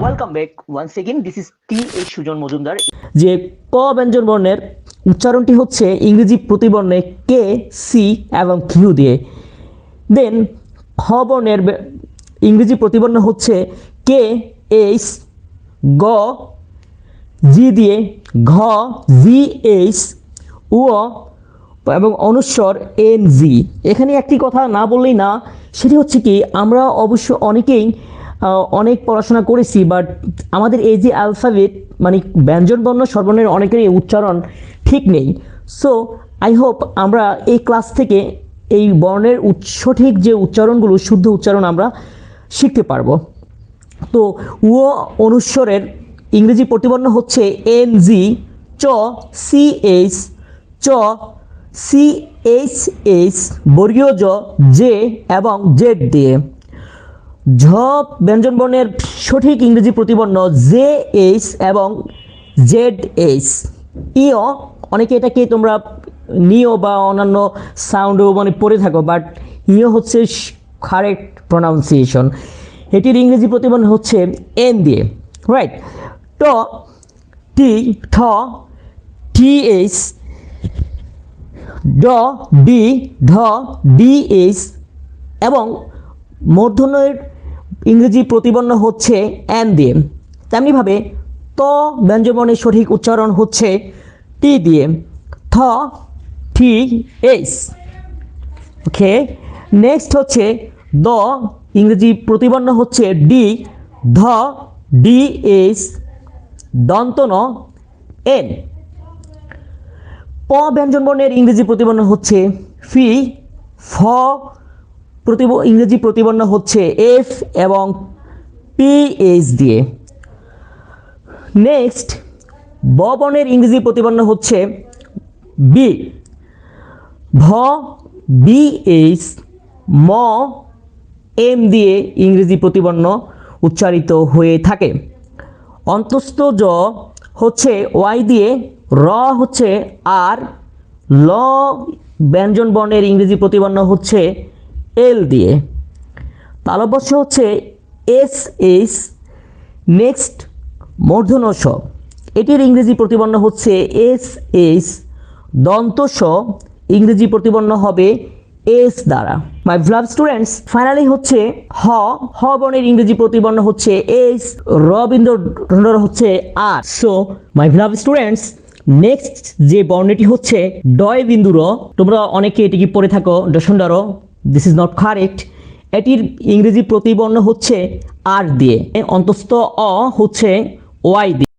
Welcome back once again this is T H Sujan Majumdar যে ক ব্যঞ্জন বর্ণের উচ্চারণটি হচ্ছে ইংরেজি প্রতিবর্ণে কে, সি এবং কিউ দিয়ে। দেন খ বর্ণের ইংরেজি প্রতিবর্ণ হচ্ছে কে, এইচ, গ, জি দিয়ে, ঘ, জি, এইচ, উ এবং অনুস্বর, এন, জি। এখানে একটি কথা না বললেই না, সেটি হচ্ছে কি, আমরা অবশ্য অনেকেই অনেক পড়াশোনা করেছি বাট আমাদের এই যে অ্যালফাবেট মানে ব্যঞ্জন বর্ণ, স্বরবর্ণের অনেকেরই উচ্চারণ ঠিক নেই। সো আই হোপ আমরা এই ক্লাস থেকে এই বর্ণের সঠিক যে উচ্চারণগুলো, শুদ্ধ উচ্চারণ আমরা শিখতে পারব। তো ও অনুস্বরের ইংরেজি প্রতিবর্ণ হচ্ছে এন জি চ সি এইচ চ সি এইচ এইচ বর্গীয় জ জে এবং জেড দিয়ে। ঝ ব্যঞ্জন বর্ণের সঠিক ইংরেজি প্রতিবর্ণ জে এইচ এবং জেড এইচ। ইও, অনেকে এটাকে তোমরা নিও বা অন্যান্য সাউন্ডও মানে পড়ে থাকো বাট ইও হচ্ছে কারেক্ট প্রনাউন্সিয়েশন এটির ইংরেজি প্রতিবর্ণ হচ্ছে এন দিয়ে রাইট ট টি ঠ টি এইচ, ড ডি ঢ ডি এইচ এবং মূর্ধন্যের ইংরেজি প্রতিবর্ণ হচ্ছে অ্যান দিয়ে। তেমনিভাবে ত ব্যঞ্জনবর্ণের সঠিক উচ্চারণ হচ্ছে টি দিয়ে। থ টি এইচ ওকে, নেক্সট হচ্ছে দ ইংরেজি প্রতিবর্ণ হচ্ছে ডি ধ ডি এইচ দন্তন এন প ব্যঞ্জন বর্ণের ইংরেজি প্রতিবর্ণ হচ্ছে ফি ফ প্রতিব, ইংরেজি প্রতিবর্ণ হচ্ছে এফ এবং পি এইচ দিয়ে। নেক্সট ব ইংরেজি প্রতিবর্ণ হচ্ছে বি ভ বি এইচ ম এম দিয়ে ইংরেজি প্রতিবর্ণ উচ্চারিত হয়ে থাকে। অন্তস্থ জ হচ্ছে ওয়াই দিয়ে, র হচ্ছে আর ল ব্যঞ্জন বর্ণের ইংরেজি প্রতিবর্ণ হচ্ছে এল দিয়ে। তালবস্য হচ্ছে এস এইচ নেক্সট মূর্ধন্য স এটির ইংরেজি প্রতিবর্ণ হচ্ছে এস এইচ দন্ত স ইংরেজি প্রতিবর্ণ হবে এস দ্বারা। মাই ভ্লাভ স্টুডেন্টস ফাইনালি হচ্ছে হ। হ বর্ণের ইংরেজি প্রতিবর্ণ হচ্ছে এস র বিন্দু ঢ হচ্ছে আর সো মাই ভ্লাভ স্টুডেন্টস নেক্সট যে বর্ণটি হচ্ছে ডয় বিন্দু র তোমরা অনেকে এটিকে পড়ে থাকো ডসন্ডার দিস ইজ নট কারেক্ট এটির ইংরেজি প্রতিবর্ণ হচ্ছে আর দিয়ে। অন্তস্থ অ হচ্ছে ওয়াই দিয়ে।